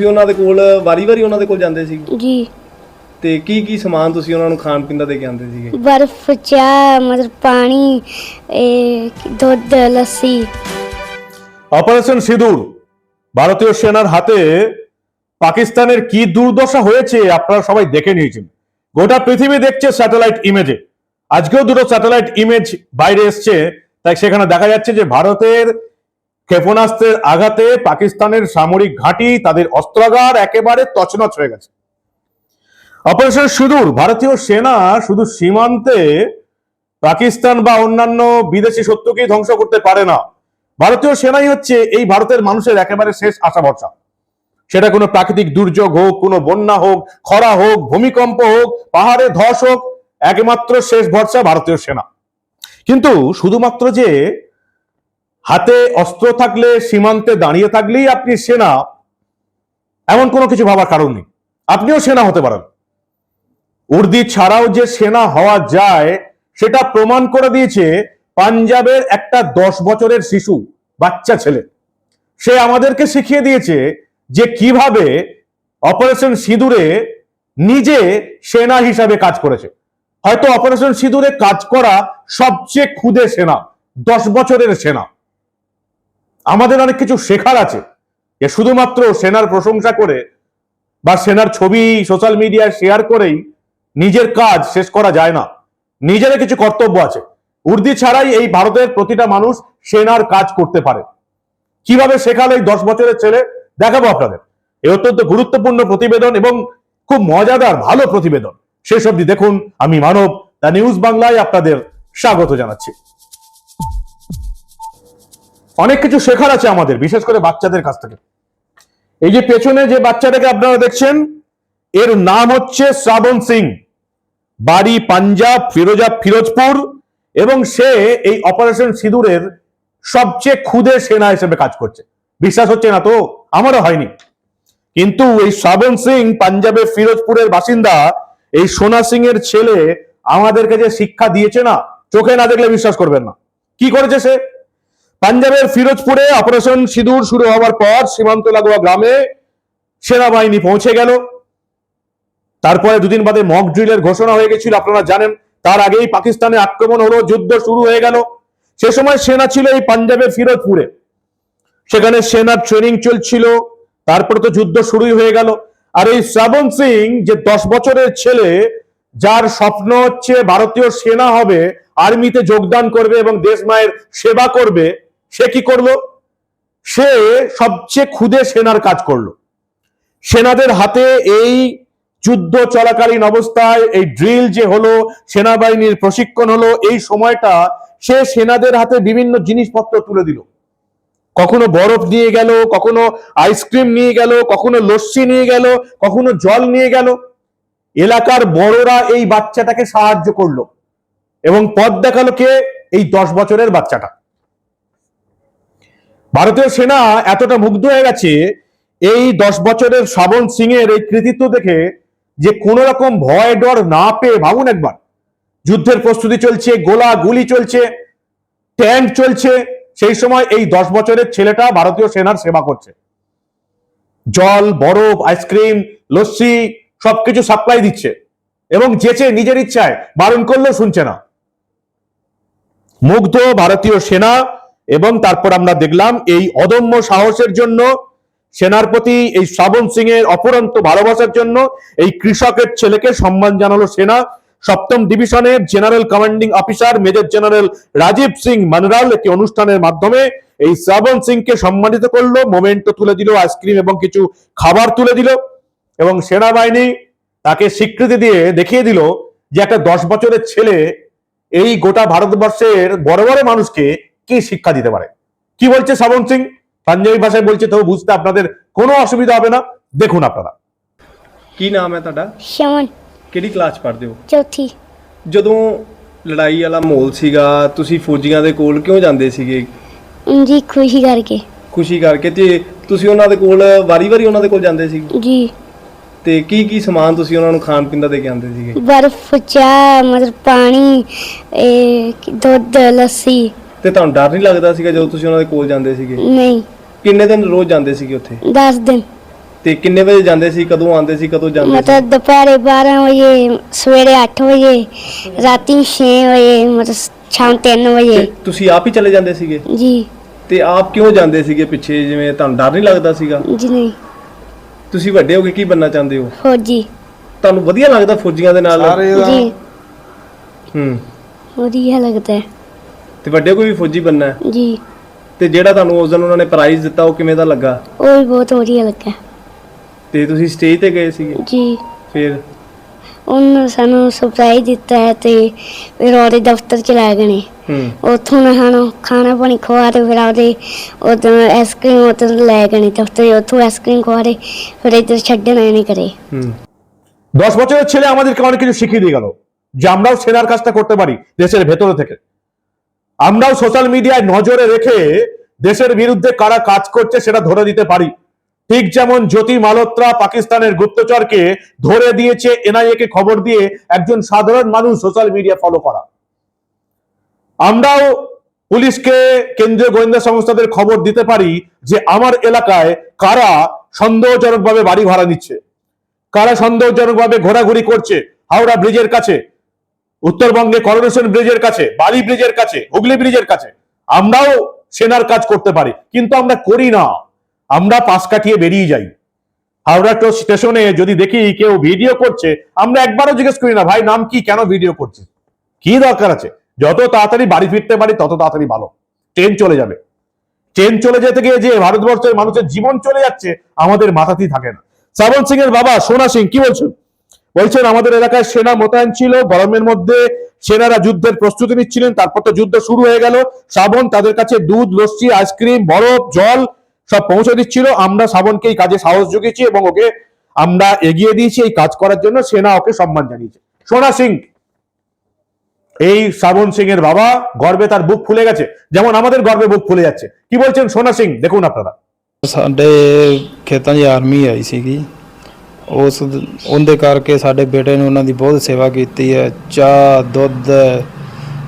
ਤੁਸੀਂ ਉਹਨਾਂ ਦੇ ਕੋਲ ਵਾਰੀ-ਵਾਰੀ ਉਹਨਾਂ ਦੇ ਕੋਲ ਜਾਂਦੇ ਸੀ ਜੀ ਤੇ ਕੀ ਕੀ ਸਮਾਨ ਤੁਸੀਂ ਉਹਨਾਂ ਨੂੰ ਖਾਣ ਪੀਣ ਦਾ ਦੇ ਕੇ ਆਉਂਦੇ ਸੀਗੇ বরফ চা মতলব পানি এ দুধ লস্যি অপারেশন সিঁদুর ভারতীয় সেনার হাতে পাকিস্তানের কি দুর্দশা হয়েছে আপনারা সবাই দেখে নিয়েছেন গোটা পৃথিবী দেখছে স্যাটেলাইট ইমেজে আজকেও দুটো স্যাটেলাইট ইমেজ বাইরে এসছে তাই সেখানে দেখা যাচ্ছে যে ভারতের ক্ষেপণাস্ত্রের আঘাতে পাকিস্তানের সামরিক ঘাঁটি তাদের অস্ত্রাগার একেবারে তছনছ হয়ে গেছে। অপারেশন সিঁদুর, ভারতীয় সেনা শুধু সীমান্তে পাকিস্তান বা অন্যান্য বিদেশি শত্রুকেই ধ্বংস করতে পারে না। ভারতীয় সেনাই হচ্ছে এই ভারতের মানুষের একেবারে শেষ আশা ভরসা। সেটা কোনো প্রাকৃতিক দুর্যোগ হোক, কোনো বন্যা হোক, খরা হোক, ভূমিকম্প হোক, পাহাড়ে ধস হোক, একমাত্র শেষ ভরসা ভারতীয় সেনা। কিন্তু শুধুমাত্র যে হাতে অস্ত্র থাকলে, সীমান্তে দাঁড়িয়ে থাকলেই আপনি সেনা, এমন কোনো কিছু ভাবার কারণ নেই। আপনিও সেনা হতে পারেন। উর্দি ছাড়াও যে সেনা হওয়া যায়, সেটা প্রমাণ করে দিয়েছে পাঞ্জাবের একটা দশ বছরের শিশু, বাচ্চা ছেলে। সে আমাদেরকে শিখিয়ে দিয়েছে যে কীভাবে অপারেশন সিঁদুরে নিজে সেনা হিসাবে কাজ করেছে। হয়তো অপারেশন সিঁদুরে কাজ করা সবচেয়ে ক্ষুদে সেনা, দশ বছরের সেনা। আমাদের অনেক কিছু শেখার আছে। যে শুধুমাত্র সেনার প্রশংসা করে বা সেনার ছবি সোশ্যাল মিডিয়ায় শেয়ার করেই নিজের কাজ শেষ করা যায় না। নিজের কিছু কর্তব্য আছে। উর্দি ছাড়াই এই ভারতের প্রতিটা মানুষ সেনার কাজ করতে পারে। কীভাবে শেখালো এই দশ বছরের ছেলে? দেখাবো আপনাদের। এই অত্যন্ত গুরুত্বপূর্ণ প্রতিবেদন এবং খুব মজাদার ভালো প্রতিবেদন। শেষ অবধি দেখুন, আমি মানব, দ্য নিউজ বাংলায় আপনাদের স্বাগত জানাচ্ছি। অনেক কিছু শেখার আছে আমাদের, বিশেষ করে বাচ্চাদের কাছ থেকে। এই যে পেছনে যে বাচ্চাটাকে আপনারা দেখছেন, এর নাম হচ্ছে শ্রাবণ সিং। বাড়ি পাঞ্জাব, ফিরোজা, ফিরোজপুর, এবং সে এই অপারেশন সিঁদুরের সবচেয়ে ক্ষুদে সেনা হিসেবে কাজ করছে। বিশ্বাস হচ্ছে না তো? আমারও হয়নি। কিন্তু এই শ্রাবণ সিং, পাঞ্জাবের, ফিরোজপুরের বাসিন্দা, এই সোনা সিং এর ছেলে আমাদেরকে যে শিক্ষা দিয়েছে না, চোখে না দেখলে বিশ্বাস করবেন না। কি করেছে সে? পাঞ্জাবের ফিরোজপুরে অপারেশন সিঁদুর শুরু হওয়ার পর সীমান্ত লাগোয়া গ্রামে সেনাবাহিনী পৌঁছে গেল। তারপরে দুদিন বাদে মক ড্রিলের ঘোষণা হয়ে গেছিল, আপনারা জানেন। তার আগেই পাকিস্তানে আক্রমণ হলো, যুদ্ধ শুরু হয়ে গেল। সে সময় সেনা ছিল এই পাঞ্জাবের ফিরোজপুরে। সেখানে সেনার ট্রেনিং চলছিল, তারপরে তো যুদ্ধ শুরুই হয়ে গেল। আর এই শ্রাবণ সিং যে দশ বছরের ছেলে, যার স্বপ্ন হচ্ছে ভারতীয় সেনা হবে, আর্মিতে যোগদান করবে এবং দেশ মায়ের সেবা করবে সে কি করল? সে সবচেয়ে ক্ষুদে সেনার কাজ করল। সেনাদের হাতে এই যুদ্ধ চলাকালীন অবস্থায় এই ড্রিল যে হলো, সেনাবাহিনীর প্রশিক্ষণ হলো, এই সময়টা সে সেনাদের হাতে বিভিন্ন জিনিসপত্র তুলে দিল। কখনো বরফ নিয়ে গেল, কখনো আইসক্রিম নিয়ে গেল, কখনো লস্যি নিয়ে গেল, কখনো জল নিয়ে গেল। এলাকার বড়রা এই বাচ্চাটাকে সাহায্য করল এবং পথ দেখাল কে? এই দশ বছরের বাচ্চাটা। ভারতীয় সেনা এতটা মুগ্ধ হয়ে গেছে, এই দশ বছরের শ্রাবণ সিং এর এই কৃতিত্ব দেখে যে কোন রকম ভয় ডর না পেয়ে ভাবুন একবার। যুদ্ধের প্রস্তুতি চলছে, গোলা গুলি চলছে, ট্যাঙ্ক চলছে, সেই সময় এই দশ বছরের ছেলেটা ভারতীয় সেনার সেবা করছে। জল, বরফ, আইসক্রিম, লস্যি সবকিছু সাপ্লাই দিচ্ছে এবং যেচে নিজের ইচ্ছায় বারণ করলেও শুনছে না। মুগ্ধ ভারতীয় সেনা এবং তারপর আমরা দেখলাম এই অদম্য সাহসের জন্য সেনার প্রতি এই শ্রাবণ সিং এর অপরন্ত ভালোবাসার জন্য এই কৃষকের ছেলেকে সম্মান জানালো সেনা। সপ্তম ডিভিশনের general commanding officer major general Rajeev Singh Manral একটি অনুষ্ঠানের মাধ্যমে এই শ্রাবণ সিংকে সম্মানিত করল, মোমেন্টো তুলে দিল, আইসক্রিম এবং কিছু খাবার তুলে দিল এবং সেনাবাহিনী তাকে স্বীকৃতি দিয়ে দেখিয়ে দিল যে একটা দশ বছরের ছেলে এই গোটা ভারতবর্ষের বড় বড় মানুষকে কি শিক্ষা দিতে পারে কি বলছে শ্রাবণ সিং পাঞ্জাবি ভাষায় বলছে তো বুঝতে আপনাদের কোনো অসুবিধা হবে না দেখুন আপনারা ਕੀ ਨਾਮ ਹੈ ਤੁਹਾਡਾ ਸ਼ਮਨ ਕਿਹੜੀ ਕਲਾਸ ਪੜ੍ਹਦੇ ਹੋ ਚੌਥੀ ਜਦੋਂ ਲੜਾਈ ਵਾਲਾ ਮਾਹੌਲ ਸੀਗਾ ਤੁਸੀਂ ਫੌਜੀਆਂ ਦੇ ਕੋਲ ਕਿਉਂ ਜਾਂਦੇ ਸੀਗੇ ਜੀ ਖੁਸ਼ੀ ਕਰਕੇ ਖੁਸ਼ੀ ਕਰਕੇ ਤੇ ਤੁਸੀਂ ਉਹਨਾਂ ਦੇ ਕੋਲ ਵਾਰੀ-ਵਾਰੀ ਉਹਨਾਂ ਦੇ ਕੋਲ ਜਾਂਦੇ ਸੀ ਜੀ ਤੇ ਕੀ ਕੀ ਸਮਾਨ ਤੁਸੀਂ ਉਹਨਾਂ ਨੂੰ ਖਾਣ ਪੀਣ ਦਾ ਦੇ ਕੇ ਆਉਂਦੇ ਸੀਗੇ ਬਰਫ ਚਾ ਮਤਲਬ ਪਾਣੀ ਇਹ ਦੁੱਧ ਲੱਸੀ ਤੇ ਤੁਹਾਨੂੰ ਡਰ ਨਹੀਂ ਲੱਗਦਾ ਸੀਗਾ ਜਦੋਂ ਤੁਸੀਂ ਉਹਨਾਂ ਦੇ ਕੋਲ ਜਾਂਦੇ ਸੀਗੇ? ਨਹੀਂ। ਕਿੰਨੇ ਦਿਨ ਰੋਜ਼ ਜਾਂਦੇ ਸੀਗੇ ਉੱਥੇ? 10 ਦਿਨ। ਤੇ ਕਿੰਨੇ ਵਜੇ ਜਾਂਦੇ ਸੀ? ਕਦੋਂ ਆਉਂਦੇ ਸੀ? ਕਦੋਂ ਜਾਂਦੇ ਸੀ? ਮਤਲਬ ਦੁਪਹਿਰੇ 12 ਵਜੇ ਸਵੇਰੇ 8 ਵਜੇ ਰਾਤੀ 6 ਵਜੇ ਮਤਲਬ ਸ਼ਾਮ 3 ਵਜੇ। ਤੇ ਤੁਸੀਂ ਆਪ ਹੀ ਚਲੇ ਜਾਂਦੇ ਸੀਗੇ? ਜੀ। ਤੇ ਆਪ ਕਿਉਂ ਜਾਂਦੇ ਸੀਗੇ ਪਿੱਛੇ? ਜਿਵੇਂ ਤੁਹਾਨੂੰ ਡਰ ਨਹੀਂ ਲੱਗਦਾ ਸੀਗਾ? ਜੀ ਨਹੀਂ। ਤੁਸੀਂ ਵੱਡੇ ਹੋ ਕੇ ਕੀ ਬੰਨਾ ਚਾਹੁੰਦੇ ਹੋ? ਫੌਜੀ। ਤੁਹਾਨੂੰ ਵਧੀਆ ਲੱਗਦਾ ਫੌਜੀਆਂ ਦੇ ਨਾਲ? ਜੀ। ਹੂੰ। ਵਧੀਆ ਲੱਗਦਾ। ਹੈ ਤੇ ਵੱਡੇ ਕੋਈ ਵੀ ਫੌਜੀ ਬੰਨਾ ਹੈ ਜੀ ਤੇ ਜਿਹੜਾ ਤੁਹਾਨੂੰ ਉਸ ਦਿਨ ਉਹਨਾਂ ਨੇ ਪ੍ਰਾਈਜ਼ ਦਿੱਤਾ ਉਹ ਕਿਵੇਂ ਦਾ ਲੱਗਾ ਉਹ ਵੀ ਬਹੁਤ ਵਧੀਆ ਲੱਗਾ ਤੇ ਤੁਸੀਂ ਸਟੇਜ ਤੇ ਗਏ ਸੀਗੇ ਜੀ ਫਿਰ ਉਹਨਾਂ ਸਾਨੂੰ ਸਰਪ੍ਰਾਈਜ਼ ਦਿੱਤਾ ਹੈ ਤੇ ਫਿਰ ਉਹਦੇ ਦਫ਼ਤਰ ਚ ਲੈ ਗਏ ਨੇ ਹੂੰ ਉੱਥੋਂ ਨਾ ਖਾਣਾ ਖਾਣਾ ਪਾਣੀ ਖਵਾ ਤੇ ਫਿਰ ਉਹਦੇ ਉਦੋਂ ਆਈਸਕ੍ਰੀਮ ਉਦੋਂ ਲੈ ਗਏ ਨੇ ਦਫ਼ਤਰ ਉੱਥੋਂ আইসক্রিম ਖਵਾ ਦੇ ਫਿਰ ਇੱਧਰ ਛੱਡਣ ਆਏ ਨੇ ਕਰੇ হুম দশ বছরের ছেলে আমাদেরকে অনেক কিছু শিখিয়ে দিয়ে গেল যে আমরাও সেনার কাজটা করতে পারি দেশের ভেতরে থেকে আমরাও সোশ্যাল মিডিয়ায় নজরে রেখে দেশের বিরুদ্ধে কারা কাজ করছে সেটা ধরে দিতে পারি। ঠিক যেমন জ্যোতি মালোত্রা পাকিস্তানের গুপ্তচরকে ধরে দিয়েছে এনআইএ কে খবর দিয়ে একজন সাধারণ মানুষ সোশ্যাল মিডিয়া ফলো করা। আমরাও পুলিশকে কেন্দ্রীয় গোয়েন্দা সংস্থাদের খবর দিতে পারি যে আমার এলাকায় কারা সন্দেহজনকভাবে বাড়ি ভাড়া নিচ্ছে, কারা সন্দেহজনকভাবে ঘোরাঘুরি করছে হাওড়া ব্রিজের কাছে। উত্তরবঙ্গে করোনেশন ব্রিজের কাছে, বালি ব্রিজের কাছে, হুগলি ব্রিজের কাছে, আমরাও সেনার কাজ করতে পারি, কিন্তু আমরা করি না। আমরা পাশ কাটিয়ে বেরিয়ে যাই। হাওড়া টো স্টেশনে যদি দেখি কেউ ভিডিও করছে, আমরা একবারও জিজ্ঞেস করি না, ভাই, নাম কি? কেন ভিডিও করছে? কি দরকার আছে? যত তাড়াতাড়ি বাড়ি ফিরতে পারি, তত তাড়াতাড়ি ভালো। ট্রেন চলে যাবে। ট্রেন চলে যেতে গিয়ে যে ভারতবর্ষের মানুষের জীবন চলে যাচ্ছে, আমাদের মাথাতেই থাকে না। শ্রাবণ সিং এর বাবা সোনা সিং, কি বলছেন? বলছেন আমাদের এলাকায় সেনা মোতায়েন ছিল গরমের মধ্যে সেনারা যুদ্ধের প্রস্তুতি নিচ্ছিলেন তারপর তো যুদ্ধ শুরু হয়ে গেল শ্রাবণ তাদের কাছে দুধ লস্যি আইসক্রিম বরফ জল সব পৌঁছে দিচ্ছিল আমরা শ্রাবণকে এই কাজে সাহস জুগিয়েছি এবং ওকে আমরা এগিয়ে দিয়েছি এই কাজ করার জন্য সেনা ওকে সম্মান জানিয়েছে সোনা সিং এই শ্রাবণ সিং এর বাবা গর্বে তার বুক ফুলে গেছে যেমন আমাদের গর্বে বুক ফুলে যাচ্ছে কি বলছেন সোনা সিং দেখুন আপনারা ਸਾਡੇ ਖੇਤਾਂ 'ਚ ਆਰਮੀ ਆਈ ਸੀਗੀ ਉਸ ਉਹਦੇ ਕਰਕੇ ਸਾਡੇ ਬੇਟੇ ਨੇ ਉਹਨਾਂ ਦੀ ਬਹੁਤ ਸੇਵਾ ਕੀਤੀ ਹੈ। ਚਾਹ ਦੁੱਧ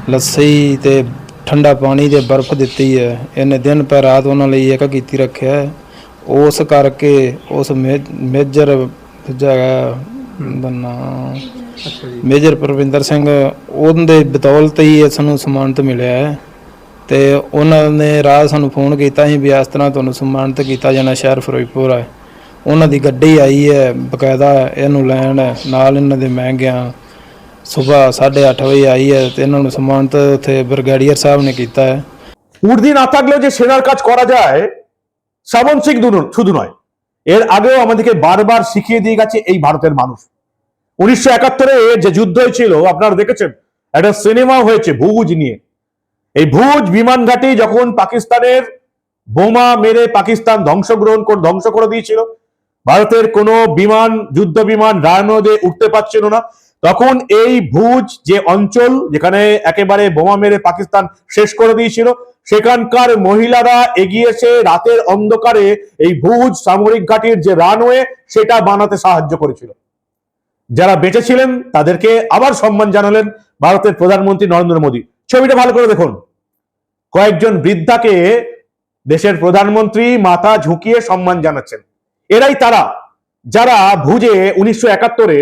ਲੱਸੀ ਤੇ ਠੰਡਾ ਪਾਣੀ ਤੇ ਬਰਫ਼ ਦਿੱਤੀ ਹੈ। ਇਹਨੇ ਦਿਨ ਪੈ ਰਾਤ ਉਹਨਾਂ ਲਈ ਇੱਕ ਕੀਤੀ ਰੱਖਿਆ ਹੈ। ਉਸ ਕਰਕੇ ਉਸ ਮੇਜਰ ਜਗਾ ਬੰਨਾ ਮੇਜਰ ਪ੍ਰਵਿੰਦਰ ਸਿੰਘ ਉਹਦੇ ਬਤੌਲਤ ਹੀ ਇਸ ਨੂੰ ਸਨਮਾਨਿਤ ਮਿਲਿਆ ਹੈ। ਤੇ ਉਹਨਾਂ ਨੇ ਰਾਤ ਸਾਨੂੰ ਫੋਨ ਕੀਤਾ ਸੀ ਵੀ ਇਸ ਤਰ੍ਹਾਂ ਤੁਹਾਨੂੰ ਸਨਮਾਨਿਤ ਕੀਤਾ ਜਾਣਾ ਸ਼ਹਿਰ ਫਿਰੋਜ਼ਪੁਰ ਹੈ ਉਹਨਾਂ ਦੀ ਗੱਡੀ ਆਈ ਹੈ ਬਕਾਇਦਾ ਇਹਨੂੰ ਲੈਣ ਨਾਲ ਇਹਨਾਂ ਦੇ ਮੈਂ ਗਿਆ ਸਵੇਰ 8:30 ਵਜੇ ਆਈ ਹੈ ਤੇ ਇਹਨਾਂ ਨੂੰ ਸਨਮਾਨਿਤ ਉੱਥੇ ਬ੍ਰਿਗੇਡੀਅਰ ਸਾਹਿਬ ਨੇ ਕੀਤਾ ਹੈ উর্দি না থাকলেও যে সেনার কাজ করা যায় শ্রাবণ সিং দুনো- শুধু নয় এর আগেও আমাদেরকে বারবার শিখিয়ে দিয়ে গেছে এই ভারতের মানুষ উনিশশো একাত্তরে যে যুদ্ধ হয়েছিল আপনারা দেখেছেন একটা সিনেমা হয়েছে ভুজ নিয়ে এই ভুজ বিমান ঘাঁটি যখন পাকিস্তানের বোমা মেরে পাকিস্তান ধ্বংসগ্রহণ করে ধ্বংস করে দিয়েছিল ভারতের কোনো বিমান, যুদ্ধ বিমান রায়নদে উঠতে পারছিল না। তখন এই ভুজ যে অঞ্চল, যেখানে একেবারে বোমা মেরে পাকিস্তান শেষ করে দিয়েছিল, সেখানকার মহিলারা এগিয়ে এসে রাতের অন্ধকারে এই ভুজ সামরিক ঘাটির যে রানওয়ে, সেটা বানাতে সাহায্য করেছিল। যারা বেঁচে ছিলেন তাদেরকে আবার সম্মান জানালেন ভারতের প্রধানমন্ত্রী নরেন্দ্র মোদী। ছবিটা ভালো করে দেখুন। কয়েকজন বৃদ্ধাকে দেশের প্রধানমন্ত্রী মাথা ঝুঁকিয়ে সম্মান জানাচ্ছেন। এরাই তারা। যারা ভুজে উনিশশো একাত্তরে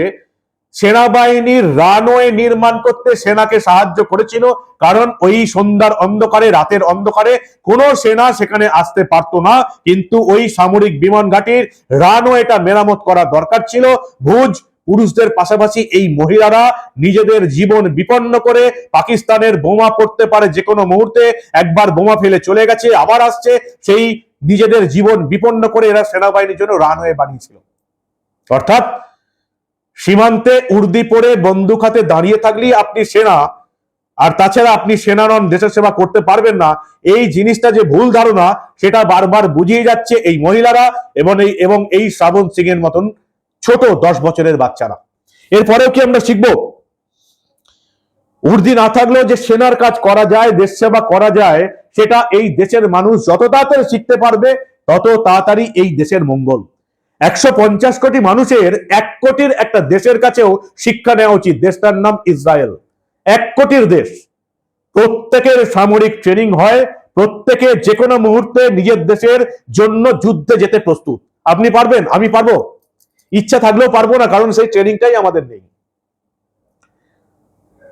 সেনাবাহিনীর রানওয়ে নির্মাণ করতে সেনাকে সাহায্য করেছিল, কারণ ওই সন্ধ্যার অন্ধকারে, রাতের অন্ধকারে কোনো সেনা সেখানে আসতে পারতো না। কিন্তু ওই সামরিক বিমান ঘাটির রানওয়েটা মেরামত করা দরকার ছিল। ভুজ পুরুষদের পাশাপাশি এই মহিলারা নিজেদের জীবন বিপন্ন করে পাকিস্তানের বোমা পড়তে পারে যে কোনো মুহূর্তে। একবার বোমা ফেলে চলে গেছে, আবার আসছে। সেই নিজেদের জীবন বিপন্ন করে এরা সেনাবাহিনীর জন্য রানওয়ে বানিয়েছিল। অর্থাৎ সীমান্তে উর্দি পরে বন্দুক হাতে দাঁড়িয়ে থাকলেই আপনি সেনা, আর তাছাড়া আপনি সেনা নন দেশের সেবা করতে পারবেন না। এই জিনিসটা যে ভুল ধারণা, সেটা বারবার বুঝিয়ে যাচ্ছে এই মহিলারা এবং এই এবং এই শ্রাবণ সিং এর মতন ছোট দশ বছরের বাচ্চারা। এরপরেও কি আমরা শিখব? উর্দি না থাকলেও যে সেনার কাজ করা যায়, দেশ সেবা করা যায় সেটা এই দেশের মানুষ যত তাড়াতাড়ি শিখতে পারবে, তত তাড়াতাড়ি এই দেশের মঙ্গল। একশো পঞ্চাশ কোটি মানুষের এক কোটির একটা দেশের কাছেও শিক্ষা নেওয়া উচিত। দেশটার নাম ইসরায়েল। এক কোটির দেশ। প্রত্যেকের সামরিক ট্রেনিং হয়, প্রত্যেকে যে কোনো মুহূর্তে নিজের দেশের জন্য যুদ্ধে যেতে প্রস্তুত। আপনি পারবেন? আমি পারব। ইচ্ছা থাকলেও পারব না, কারণ সেই ট্রেনিংটাই আমাদের নেই।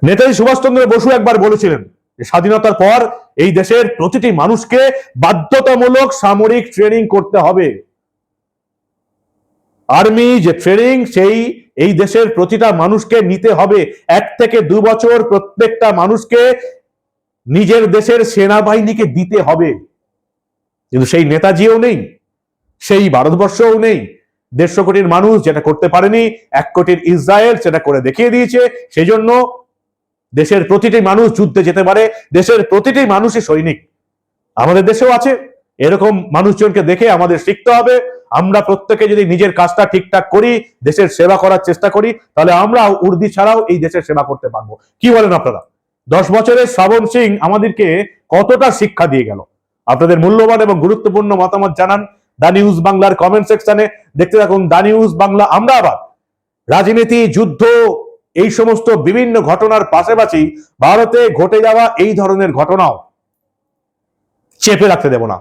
নেতাজি সুভাষচন্দ্র বসু একবার বলেছিলেন স্বাধীনতার পর এই দেশের প্রতিটি মানুষকে বাধ্যতামূলক সামরিক ট্রেনিং করতে হবে। আর্মি যে ট্রেনিং সেই, এই দেশের প্রতিটা মানুষকে নিতে হবে। এক থেকে দু বছর প্রত্যেকটা মানুষকে নিজের দেশের সেনাবাহিনীকে দিতে হবে। কিন্তু সেই নেতাজিও নেই, সেই ভারতবর্ষও নেই। দেড়শো কোটির মানুষ যেটা করতে পারেনি, এক কোটির ইসরায়েল সেটা করে দেখিয়ে দিয়েছে। সেই জন্য দেশের প্রতিটি মানুষ যুদ্ধে যেতে পারে, দেশের প্রতিটি মানুষই সৈনিক। আমাদের দেশেও আছে, এরকম মানুষজনকে দেখে আমাদের শিখতে হবে। আমরা প্রত্যেকে যদি নিজের কাজটা ঠিকঠাক করি, দেশের সেবা করার চেষ্টা করি, তাহলে আমরা উর্দি ছাড়াও এই দেশের সেবা করতে পারব। কি বলেন আপনারা? দশ বছরের শ্রাবণ সিং আমাদেরকে কতটা শিক্ষা দিয়ে গেল? আপনাদের মূল্যবান এবং গুরুত্বপূর্ণ মতামত জানান দা নিউজ বাংলার কমেন্ট সেকশনে। দেখতে থাকুন দা নিউজ বাংলা আমরা আবার রাজনীতি, যুদ্ধ এই সমস্ত বিভিন্ন ঘটনার পাশাপাশি ভারতে ঘটে যাওয়া এই ধরনের ঘটনাও চেপে রাখতে দেব না।